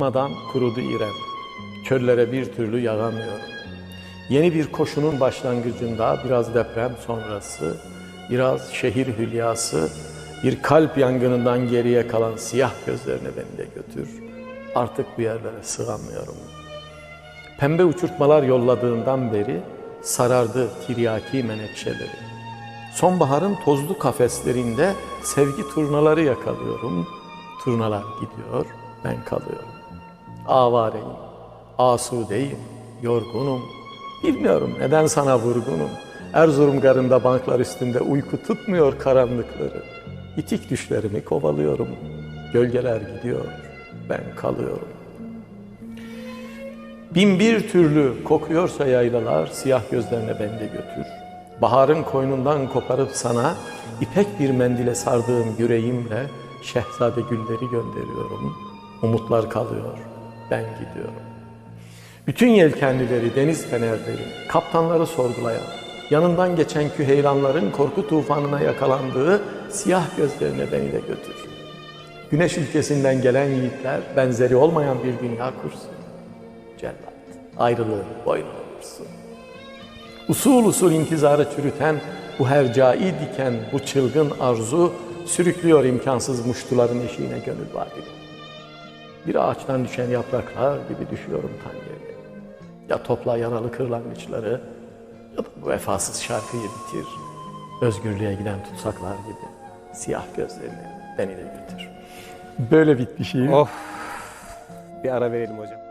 Madan kurudu İrem. Çöllere bir türlü yağamıyorum. Yeni bir koşunun başlangıcında biraz deprem sonrası, biraz şehir hülyası, bir kalp yangınından geriye kalan siyah gözlerine beni de götür. Artık bu yerlere sığamıyorum. Pembe uçurtmalar yolladığından beri sarardı tiryaki menekşeleri. Sonbaharın tozlu kafeslerinde sevgi turnaları yakalıyorum. Turnalar gidiyor, ben kalıyorum. Avareyim, asudeyim, yorgunum. Bilmiyorum neden sana vurgunum. Erzurum garında banklar üstünde uyku tutmuyor karanlıkları. İtik düşlerimi kovalıyorum. Gölgeler gidiyor, ben kalıyorum. Bin bir türlü kokuyorsa yaylalar siyah gözlerine beni de götür. Baharın koynundan koparıp sana ipek bir mendile sardığım yüreğimle şehzade gülleri gönderiyorum. Umutlar kalıyor, ben gidiyorum. Bütün yelkenlileri, deniz fenerleri, kaptanları sorgulayan, yanından geçen küheylanların korku tufanına yakalandığı siyah gözlerine beni de götür. Güneş ülkesinden gelen yiğitler benzeri olmayan bir dünya kursun. Cellat, ayrılığı boynuna vursun. Usul usul intizarı çürüten bu hercai diken, bu çılgın arzu sürüklüyor imkansız muştuların eşiğine gönül vadini. Bir ağaçtan düşen yapraklar gibi düşüyorum tan yerine. Ya topla yaralı kırlangıçları ya da bu vefasız şarkıyı bitir. Özgürlüğe giden tutsaklar gibi siyah gözlerini beni de götür. Böyle bitti şiir. Of. Bir ara verelim hocam.